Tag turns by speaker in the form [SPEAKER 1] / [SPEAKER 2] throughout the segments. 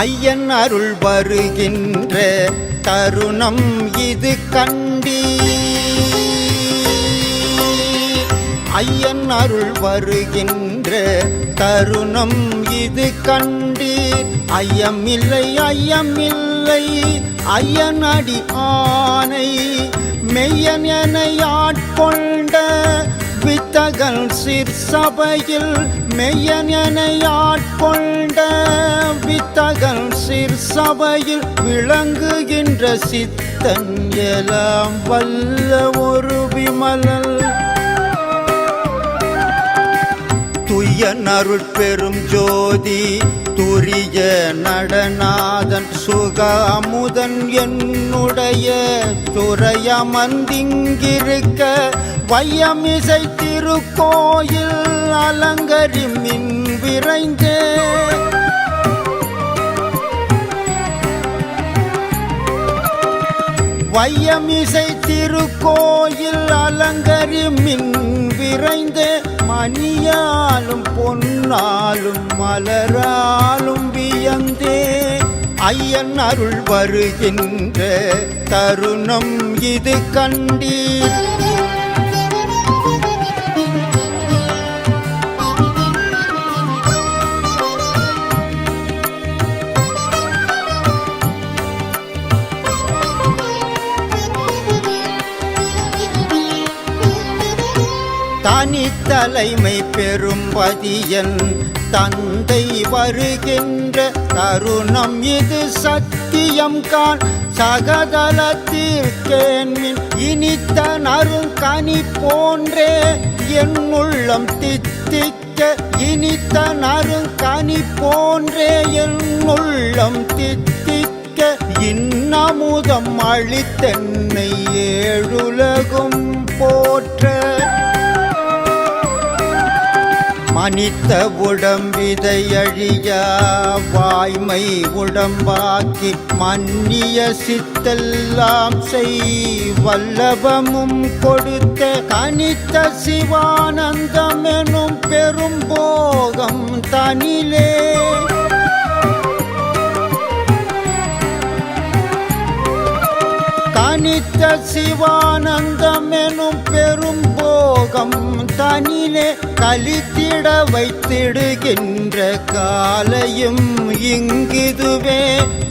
[SPEAKER 1] ஐயன் அருள் வருகின்ற தருணம் இது கண்டி. ஐயன் அருள் வருகின்ற தருணம் இது கண்டி. ஐயமில்லை ஐயமில்லை ஐயன் அடி ஆனை மெய்யன் என ஆட்கொண்ட சிற்சபையில் மெய்யன் என ஆட்கொண்ட வித்தகன் சிற்சபையில் விளங்குகின்ற சித்தன் எலாம் வல்ல ஒரு விமலல் துய்யன் அருள் பெரும் ஜோதி துரிய நடநாதன் சுகாமுதன் என்னுடைய துறையமந்திங்கிருக்க வையமிசை திருக்கோயில் அலங்கரி மின் விரைந்தே. வையமிசை திருக்கோயில் அலங்கரி மின் விரைந்தே. மணியாலும் பொன்னாலும் மலராலும் வியந்தே. ஐயன் அருள் வருகின்ற தருணம் இது கண்டீர். தனி தனித்தலைமை பெரும்பதியன் தந்தை வருகின்ற தருணம் இது சத்தியம் கான் சகதலத்திற்கேன்மின் இனித்த நருங்கனி போன்றே என் உள்ளம் தித்திக்க இனித்த நருங்கனி போன்றே என் உள்ளம் தித்திக்க இன்னமுதம் அழித்தென்னை ஏழுலகும் போற்ற மனித உடம்பிதை அழியா வாய்மை உடம்பாக்கி மன்னிய சித்தெல்லாம் செய் வல்லபமும் கொடுத்த கனித்த சிவானந்தம் எனும் பெரும் போகம் தனிலே. கனித்த சிவானந்தம் எனும் பெரும் போகம் தனிலே கலித்திட வைத்திடுகின்ற காலையும் இங்கிதுவே.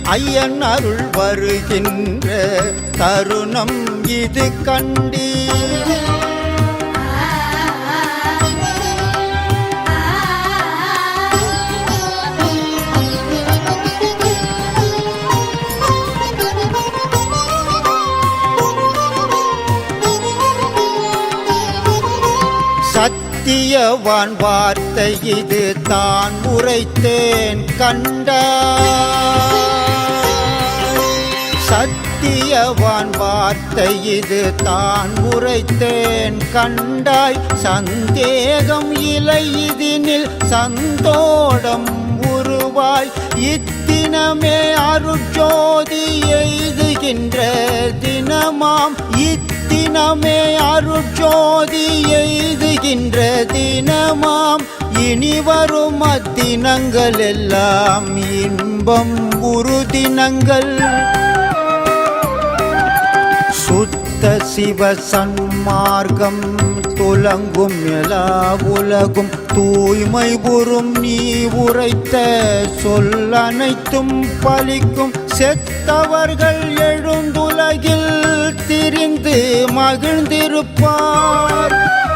[SPEAKER 1] ஐயன் அருள் வருகின்ற தருணம் இது கண்டீர். சத்தியவான் வார்த்தை இது தான் உரைத்தேன் கண்டாய். சத்தியவான் வார்த்தை இது தான் உரைத்தேன் கண்டாய். சந்தேகம் இலை இதனில் சந்தோடம் உருவாய். இத்தினமே அருட்சோதி எய்துகின்ற தினமாம். இத்தினமே அருட்சோதி எய்துகின்ற தினமாம். இனி வரும் அத்தினங்கள் எல்லாம் இன்பம் உறுதினங்கள். சிவ சன்மார்க்கம் துலங்கும் எல்லா உலகும். தூய்மை புறும் நீ உரைத்த சொல் அனைத்தும் பலிக்கும் செத்தவர்கள் எழுந்துலகில் திரிந்து மகிழ்ந்திருப்பார்.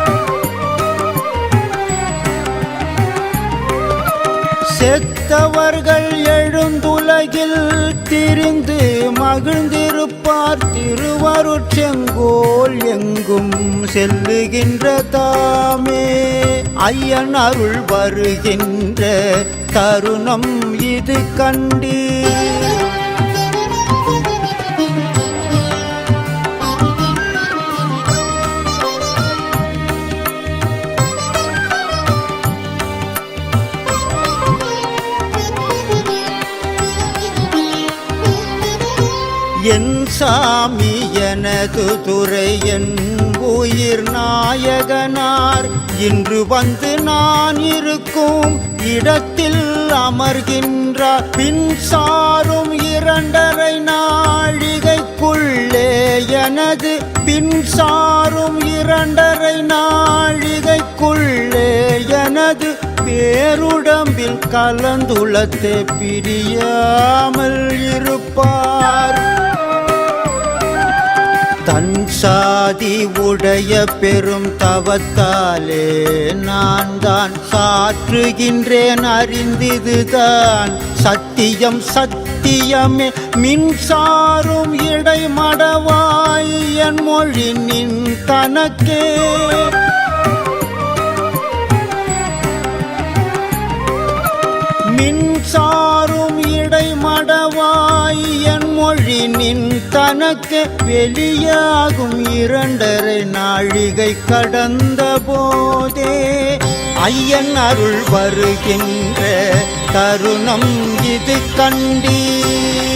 [SPEAKER 1] செத்தவர்கள் எழுந்துலகில் திரிந்து மகிழ்ந்திருப்பார். திருவருட்செங்கோல் எங்கும் செல்லுகின்ற தாமே. ஐயன் அருள் வருகின்ற தருணம் இது கண்டீர். என் சாமி எனது துறை என் உயிர் நாயகனார். இன்று வந்து நான் இருக்கும் இடத்தில் அமர்கின்றார். பின் சாரும் இரண்டரை நாழிகைக்குள்ளே எனது பின் சாரும் இரண்டரை நாழிகைக்குள்ளே எனது பேருடம்பில் கலந்துளத்தே பிரியாமல் இருப்பார். தன் சாதி உடைய பெரும் தவத்தாலே நான் தான் சாற்றுகின்றேன் அறிந்திதுதான். சத்தியம் சத்தியமே மின்சாரும் இடைமடவாய் என் மொழி நின் தனக்கே. மின்சாரும் என் மொழி நின் தனக்கு வெளியாகும் இரண்டரை நாழிகை கடந்த போதே ஐயன் அருள் வருகின்ற தருணம் இது கண்டீர்.